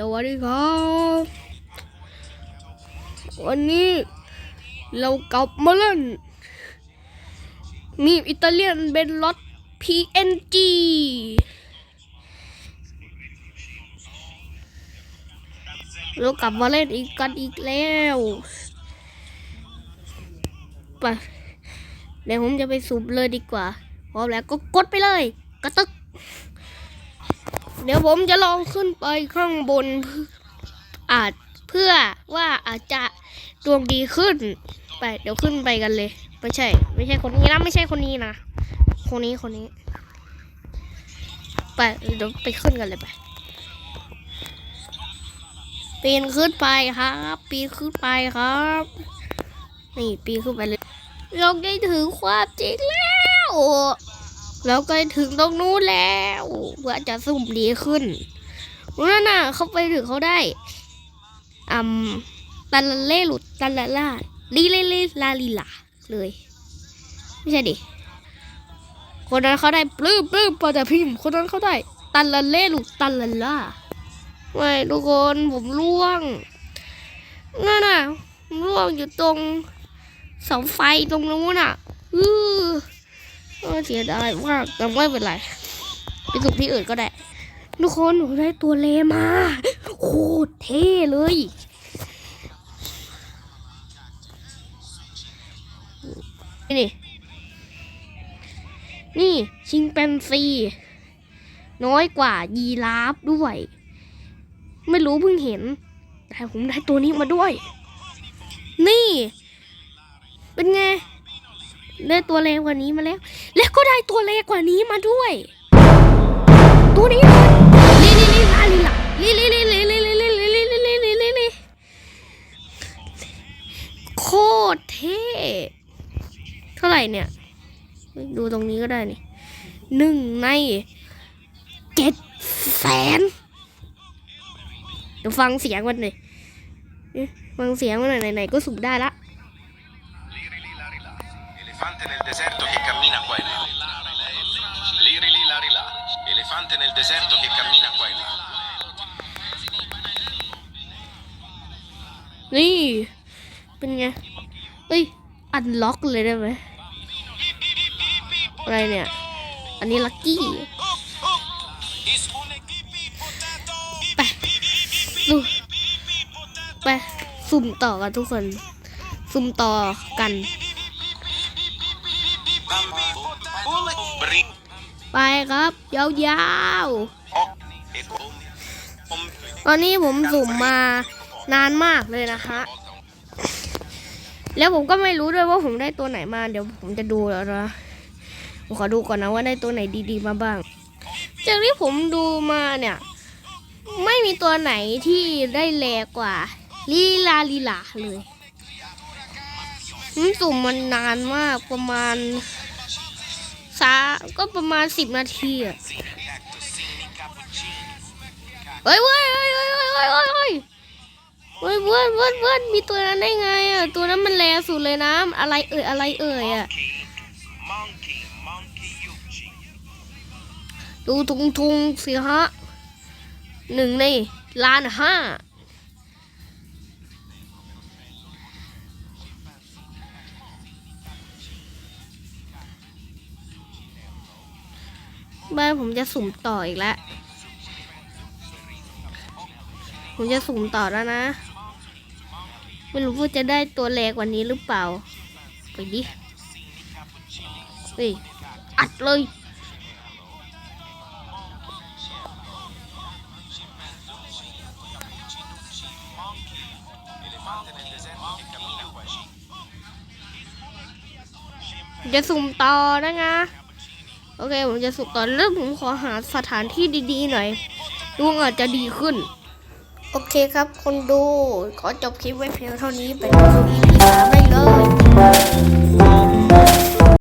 สวัสดีครับ วันนี้เรากลับมาเล่น มีอิตาเลียนเป็นรถ PNG เรากลับมาเล่นอีกกันอีกแล้วไปเดี๋ยวผมจะไปสูบเลยดีกว่าพร้อมแล้วก็กดไปเลย กระตึก เดี๋ยวผมจะลองขึ้นไปข้างบนอาจเพื่อว่าอาจจะดวงดีขึ้น ไป เดี๋ยวขึ้นไปกันเลย ไม่ใช่ ไม่ใช่คนนี้นะไม่ใช่คนนี้นะคนนี้คนนี้ ไปเดี๋ยวไปขึ้นกันเลยไปปีนขึ้นไปครับ ปีนขึ้นไปครับ นี่ปีนขึ้นไปเลย เราได้ถึงความจริงแล้ว เราก็ถึงตรงนู้นแล้วเพื่อจะสุ่มดีขึ้นนั่นน่ะเขาไปถึงเขาได้อืมตันเล่หลุดตันละล่าลีเลเลลาลีลาเลย ไม่ใช่ดิคนนั้นเขาได้ปลื้มปลื้มปอแต่พิมพ์คนนั้นเขาได้ ตันละเล่หลุดตันละล่าไม่ทุกคนผมร่วงนั่นน่ะร่วงอยู่ตรงเสาไฟตรงนู้นน่ะ อือ เสียดายมากแต่ไม่เป็นไรไปสุกที่อื่นก็ได้ ทุกคนหนูได้ตัวเลมาโคตรเท่เลยนี่นี่ชิงแปนซีน้อยกว่ายีราฟด้วย ไม่รู้เพิ่งเห็น แต่ผมได้ตัวนี้มาด้วย นี่ เป็นไง ได้ตัวเล็กกว่านี้มาแล้ว แล้วก็ได้ตัวเล็กกว่านี้มาด้วย ตัวนี้เลยลิลิลิลาลิลาลิลิลิลิลิลิลิลิลิลิลิลิลิลิโคตรเท่เท่าไหร่เนี่ย ดูตรงนี้ก็ได้นี่หนึ่งในเจ็ดแสนเดี๋ยวฟังเสียงมันเลยฟังเสียงมันหน่อยไหนๆก็สุ่มได้ละ Elefante nel deserto che cammina qua e là. Liri lì, lari là. Elefante nel deserto che cammina qua e là. นี่ เป็นไง เอ้ย อันล็อกเลยได้ไหมอะไรเนี่ย อันนี้ลักกี้ ไปดูไป สุ่มต่อกันทุกคน สุ่มต่อกัน ไปครับยาวๆตอนนี้ผมสุ่มมานานมากเลยนะคะ แล้วผมก็ไม่รู้ด้วยว่าผมได้ตัวไหนมา เดี๋ยวผมจะดูแล้วนะผมขอดูก่อนนะว่าได้ตัวไหนดีๆมาบ้าง จากที่ผมดูมาเนี่ย ไม่มีตัวไหนที่ได้แรงกว่าลีลาลีลาเลยผมสุ่มมันนานมากประมาณ ก็ประมาณสิบนาทีอะเฮ้ยเว้ยเฮ้ยเฮ้ยเฮ้ยเฮ้ยเฮ้ยเฮ้ยเฮ้ยเว้ยเว้ยเว้ยมีตัวนั้นได้ไงอะตัวนั้นมันแรงสุดเลยนะอะไรเอ่ยอะไรเอ่ยอะดูทุงทุงสิฮะหนึ่งในล้านห้า บ้านผมจะสุ่มต่ออีกแล้ว ผมจะสุ่มต่อแล้วนะ ไม่รู้ว่าจะได้ตัวแรงกว่านี้หรือเปล่า ไปดิเฮ้ยอัดเลยจะสุ่มต่อนะงะ โอเค ผมจะสุกก่อแล้วผมขอหาสถานที่ดีๆหน่อยดวงอาจจะดีขึ้น โอเคครับคนดู ขอจบคลิปไว้เพียงเท่านี้ไปดู EP สามได้เลย